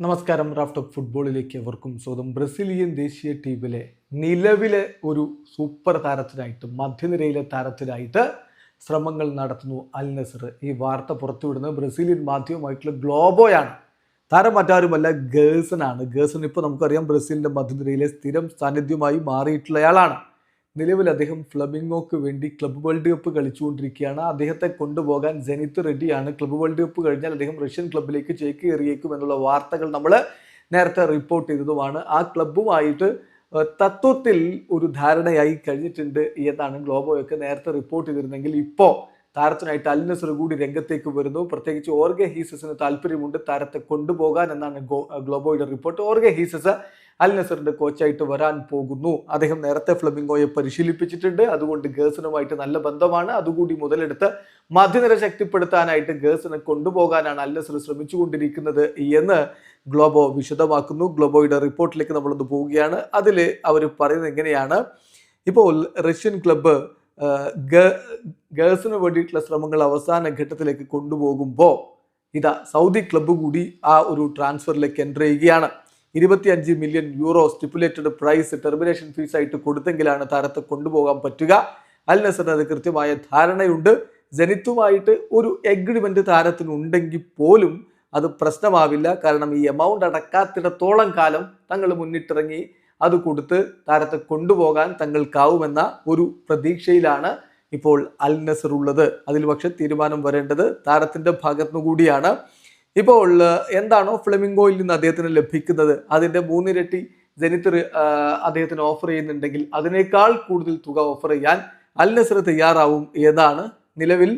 നമസ്കാരം raft of ഫുട്ബോളിലേക്ക് എവർക്കും സ്വന്തം ബ്രസീലിയൻ ദേശീയ ടീമിലെ നിലവിലെ ഒരു സൂപ്പർ താരത്തിനായിട്ട് മധ്യനിരയിലെ താരത്തിനായിട്ട് ശ്രമങ്ങൾ നടത്തുന്നു അൽ നസർ. ഈ വാർത്ത പുറത്തുവിടുന്നത് ബ്രസീലിയൻ മാധ്യമമായിട്ടുള്ള ഗ്ലോബോയാണ്. താരം മറ്റാരുമല്ല ഗേഴ്സനാണ് ഗേഴ്സൺ ഇപ്പോൾ നമുക്കറിയാം ബ്രസീലിന്റെ മധ്യനിരയിലെ സ്ഥിരം സാന്നിധ്യമായി മാറിയിട്ടുള്ളയാളാണ്. നിലവിൽ അദ്ദേഹം ഫ്ലബിംഗോക്ക് വേണ്ടി ക്ലബ് വേൾഡ് കപ്പ് കളിച്ചുകൊണ്ടിരിക്കുകയാണ്. അദ്ദേഹത്തെ കൊണ്ടുപോകാൻ ജനിത്ത് റെഡിയാണ് ക്ലബ് വേൾഡ് കപ്പ് കഴിഞ്ഞാൽ അദ്ദേഹം റഷ്യൻ ക്ലബ്ബിലേക്ക് ചേക്കേറിയേക്കും എന്നുള്ള വാർത്തകൾ നമ്മൾ നേരത്തെ റിപ്പോർട്ട് ചെയ്തതുമാണ്. ആ ക്ലബ്ബുമായിട്ട് തത്വത്തിൽ ഒരു ധാരണയായി കഴിഞ്ഞിട്ടുണ്ട് എന്നാണ് ഗ്ലോബോയൊക്കെ നേരത്തെ റിപ്പോർട്ട് ചെയ്തിരുന്നെങ്കിൽ ഇപ്പോൾ താരത്തിനായിട്ട് അൽ നസർ കൂടി രംഗത്തേക്ക് വരുന്നു. പ്രത്യേകിച്ച് ഓർഗെ ഹീസസിന് താല്പര്യമുണ്ട് താരത്തെ കൊണ്ടുപോകാൻ എന്നാണ് ഗ്ലോബോയുടെ റിപ്പോർട്ട്. ഓർഗെ ഹീസസ് അൽ നസറിന്റെ കോച്ചായിട്ട് വരാൻ പോകുന്നു. അദ്ദേഹം നേരത്തെ ഫ്ലമിംഗോയെ പരിശീലിപ്പിച്ചിട്ടുണ്ട്. അതുകൊണ്ട് ഗേഴ്സനുമായിട്ട് നല്ല ബന്ധമാണ്. അതുകൂടി മുതലെടുത്ത് മധ്യനിര ശക്തിപ്പെടുത്താനായിട്ട് ഗേഴ്സനെ കൊണ്ടുപോകാനാണ് അൽനസർ ശ്രമിച്ചുകൊണ്ടിരിക്കുന്നത് എന്ന് ഗ്ലോബോ വിശദമാക്കുന്നു. ഗ്ലോബോയുടെ റിപ്പോർട്ടിലേക്ക് നമ്മളൊന്ന് പോവുകയാണ്. അതിൽ അവർ പറയുന്നത് എങ്ങനെയാണ്? ഇപ്പോൾ റഷ്യൻ ക്ലബ്ബ് ഗേഴ്സിന് വേണ്ടിയിട്ടുള്ള ശ്രമങ്ങൾ അവസാന ഘട്ടത്തിലേക്ക് കൊണ്ടുപോകുമ്പോൾ ഇതാ സൗദി ക്ലബ്ബ് കൂടി ആ ഒരു ട്രാൻസ്ഫറിലേക്ക് എന്റർ ചെയ്യുകയാണ്. ഇരുപത്തിയഞ്ച് million euro stipulated price termination fees ആയിട്ട് കൊടുത്തെങ്കിലാണ് താരത്തെ കൊണ്ടുപോകാൻ പറ്റുക. അൽ നസറിന് അത് കൃത്യമായ ധാരണയുണ്ട്. ജനിത്തുമായിട്ട് ഒരു എഗ്രിമെന്റ് താരത്തിനുണ്ടെങ്കിൽ പോലും അത് പ്രശ്നമാവില്ല. കാരണം ഈ എമൗണ്ട് അടക്കാത്തിടത്തോളം കാലം തങ്ങൾ മുന്നിട്ടിറങ്ങി അത് കൊടുത്ത് താരത്തെ കൊണ്ടുപോകാൻ തങ്ങൾക്കാവുമെന്ന ഒരു പ്രതീക്ഷയിലാണ് ഇപ്പോൾ അൽ നസർ ഉള്ളത് അതിൽ പക്ഷെ തീരുമാനം വരേണ്ടത് താരത്തിന്റെ ഭാഗത്തു കൂടിയാണ്. ഇപ്പോൾ എന്താണോ ഫ്ലെമിംഗോയിൽ നിന്ന് അദ്ദേഹത്തിന് ലഭിക്കുന്നത്? അതിന്റെ മൂന്നിരട്ടി ജനിത്തർ അദ്ദേഹത്തിന് ഓഫർ ചെയ്യുന്നുണ്ടെങ്കിൽ അതിനേക്കാൾ കൂടുതൽ തുക ഓഫർ ചെയ്യാൻ അൽ നസർ തയ്യാറാവും എന്നാണ് നിലവിൽ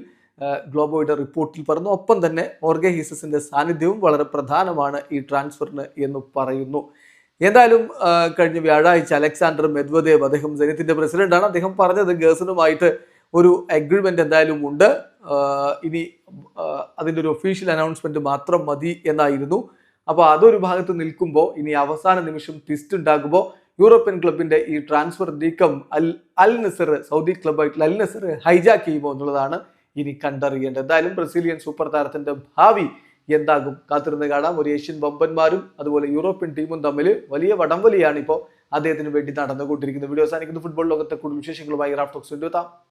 ഗ്ലോബോയുടെ റിപ്പോർട്ടിൽ പറഞ്ഞു ഒപ്പം തന്നെ ഓർഗെ ഹീസസിന്റെ സാന്നിധ്യവും വളരെ പ്രധാനമാണ് ഈ ട്രാൻസ്ഫറിന് എന്ന് പറയുന്നു. എന്തായാലും കഴിഞ്ഞ വ്യാഴാഴ്ച അലക്സാണ്ടർ മെദ്വദേവ് അദ്ദേഹം സൈന്യത്തിന്റെ പ്രസിഡന്റാണ്. അദ്ദേഹം പറഞ്ഞത് ഗേഴ്സനുമായിട്ട് ഒരു അഗ്രിമെന്റ് എന്തായാലും ഉണ്ട്. ഇനി അതിന്റെ ഒരു ഒഫീഷ്യൽ അനൗൺസ്മെന്റ് മാത്രം മതി എന്നായിരുന്നു. അപ്പോൾ അതൊരു ഭാഗത്ത് നിൽക്കുമ്പോൾ ഇനി അവസാന നിമിഷം ട്വിസ്റ്റ് ഉണ്ടാകുമ്പോൾ യൂറോപ്യൻ ക്ലബിന്റെ ഈ ട്രാൻസ്ഫർ നീക്കം അൽ അൽ നസർ സൗദി ക്ലബായിട്ടുള്ള അൽ നസർ ഹൈജാക്ക് ചെയ്യുമോ എന്നുള്ളതാണ് ഇനി കണ്ടറിയേണ്ടത്. എന്തായാലും ബ്രസീലിയൻ സൂപ്പർ താരത്തിന്റെ ഭാവി എന്താകും? കാത്തിരുന്ന് കാണാം. ഒരു ഏഷ്യൻ ബമ്പന്മാരും അതുപോലെ യൂറോപ്യൻ ടീമും തമ്മിൽ വലിയ വടംവലിയാണ് ഇപ്പോൾ അദ്ദേഹത്തിന് വേണ്ടി നടന്നുകൊണ്ടിരിക്കുന്നത്. വീഡിയോ അവസാനിക്കുന്ന. ഫുട്ബോൾ ലോകത്തെ കൂടുതൽ വിശേഷങ്ങളുമായി റാഫ്റ്റോക്സ് എത്താം